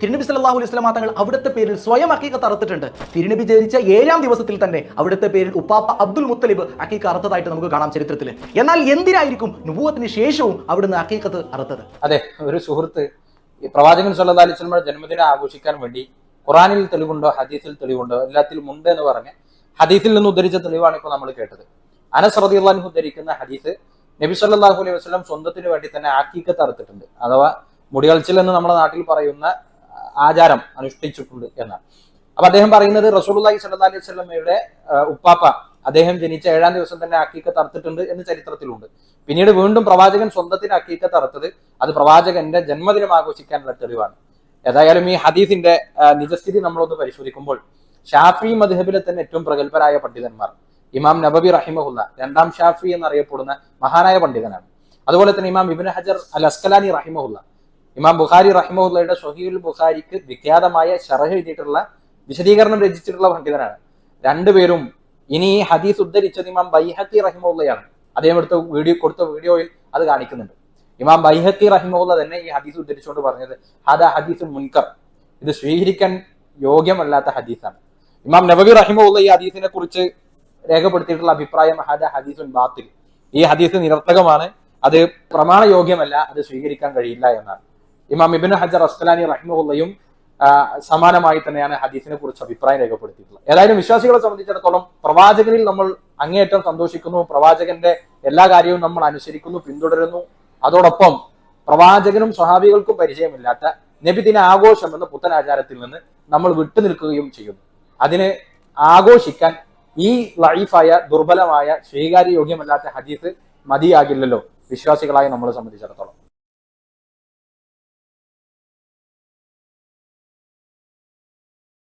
തിരുനബി സല്ലാഹു അലൈഹി സ്വലാ തങ്ങൾ അവിടുത്തെ പേരിൽ സ്വയം അക്കീക്കത്ത് അറുത്തിട്ടുണ്ട്. തിരുനബി ജനിച്ച ഏഴാം ദിവസത്തിൽ തന്നെ അവിടുത്തെ പേരിൽ ഉപ്പാപ്പ അബ്ദുൽ മുത്തലിബ് അക്കീക്ക അറുത്തതായിട്ട് നമുക്ക് കാണാം ചരിത്രത്തിൽ എന്നാൽ എന്തിനായിരിക്കും നുബൂവത്തിന് ശേഷവും അവിടുന്ന് അക്കീക്കത്ത് അറുത്തത്? അതെ ഒരു സുഹൃത്ത് പ്രവാചകൻ സല്ലാ അലൈഹി സ്വലമയുടെ ജന്മദിനം ആഘോഷിക്കാൻ വേണ്ടി ഖുറാനിൽ തെളിവുണ്ടോ ഹദീസിൽ തെളിവുണ്ടോ എല്ലാത്തിലും ഉണ്ട് എന്ന് പറഞ്ഞ് ഹദീസിൽ നിന്ന് ഉദ്ധരിച്ച തെളിവാണ് ഇപ്പോൾ നമ്മൾ കേട്ടത്. അനസ് അൻഹു ഉദ്ധരിക്കുന്ന ഹദീസ് നബി സല്ലാഹു അലൈഹി വസ്ലം സ്വന്തത്തിന് വേണ്ടി തന്നെ ആക്കീക്കത്ത് അറുത്തിട്ടുണ്ട്. അഥവാ മുടികൾച്ചിൽ എന്ന് നമ്മുടെ നാട്ടിൽ പറയുന്ന ആചാരം അനുഷ്ഠിച്ചിട്ടുണ്ട് എന്നാണ് അപ്പൊ അദ്ദേഹം പറയുന്നത് റസൂലുള്ളാഹി സല്ലാ അലൈഹി സ്വലമയുടെ ഉപ്പാപ്പ അദ്ദേഹം ജനിച്ച ഏഴാം ദിവസം തന്നെ അക്കീക്ക തറത്തിട്ടുണ്ട് എന്ന് ചരിത്രത്തിലുണ്ട്. പിന്നീട് വീണ്ടും പ്രവാചകൻ സ്വന്തത്തിന് അക്കീക്ക തറത്തത് അത് പ്രവാചകന്റെ ജന്മദിനം ആഘോഷിക്കാനുള്ള തെളിവാണ്. ഏതായാലും ഈ ഹദീസിന്റെ നിജസ്ഥിതി നമ്മളൊന്ന് പരിശോധിക്കുമ്പോൾ ഷാഫി മദ്ഹബിലെ തന്നെ ഏറ്റവും പ്രഗത്ഭരായ പണ്ഡിതന്മാർ. ഇമാം നബബി റഹിമഹുല്ല രണ്ടാം ഷാഫി എന്നറിയപ്പെടുന്ന മഹാനായ പണ്ഡിതനാണ്. അതുപോലെ തന്നെ ഇമാം ഇബിൻ ഹജർ അൽ അസ്കലാനി റഹിമഹുല്ല ഇമാം ബുഖാരി റഹിമഹുല്ലയുടെ ഷൊഹീൽ ബുഖാരിക്ക് വിഖ്യാതമായ ഷറഹ് എഴുതിയിട്ടുള്ള വിശദീകരണം രചിച്ചിട്ടുള്ള പണ്ഡിതനാണ്. രണ്ടുപേരും ഇനി ഈ ഹദീസ് ഉദ്ധരിച്ചത് ഇമാം ബൈഹക്കി റഹിമുള്ളയാണ് അദ്ദേഹം എടുത്ത വീഡിയോ കൊടുത്ത വീഡിയോയിൽ അത് കാണിക്കുന്നുണ്ട്. ഇമാം ബൈഹക്കി റഹിമുള്ള തന്നെ ഈ ഹദീസ് ഉദ്ധരിച്ചുകൊണ്ട് പറഞ്ഞത് ഹദ ഹദീസ് മുൻകർ. ഇത് സ്വീകരിക്കാൻ യോഗ്യമല്ലാത്ത ഹദീസാണ്. ഇമാം നബബി റഹിമുള്ള ഈ ഹദീസിനെ കുറിച്ച് രേഖപ്പെടുത്തിയിട്ടുള്ള അഭിപ്രായം ഹദ ഹദീസുൻ ബാത്തിൽ. ഈ ഹദീസ് നിരർത്ഥകമാണ്. അത് പ്രമാണയോഗ്യമല്ല അത് സ്വീകരിക്കാൻ കഴിയില്ല എന്നാണ്. ഇമാം ഇബിൻ ഹജർ അസ്കലാനി റഹ്മുള്ളയും സമാനമായി തന്നെയാണ് ഹദീസിനെ കുറിച്ച് അഭിപ്രായം രേഖപ്പെടുത്തിയിട്ടുള്ളത്. ഏതായാലും വിശ്വാസികളെ സംബന്ധിച്ചിടത്തോളം പ്രവാചകനിൽ നമ്മൾ അങ്ങേയറ്റം സന്തോഷിക്കുന്നു പ്രവാചകന്റെ എല്ലാ കാര്യവും നമ്മൾ അനുസരിക്കുന്നു പിന്തുടരുന്നു. അതോടൊപ്പം പ്രവാചകനും സ്വഹാബികൾക്കും പരിചയമില്ലാത്ത നബിദിന ആഘോഷം എന്ന പുത്തൻ ആചാരത്തിൽ നിന്ന് നമ്മൾ വിട്ടുനിൽക്കുകയും ചെയ്യുന്നു. അതിന് ആഘോഷിക്കാൻ ഈ ലൈഫായ ദുർബലമായ സ്വീകാര്യോഗ്യമല്ലാത്ത ഹദീസ് മതിയാകില്ലല്ലോ വിശ്വാസികളായ നമ്മളെ സംബന്ധിച്ചിടത്തോളം.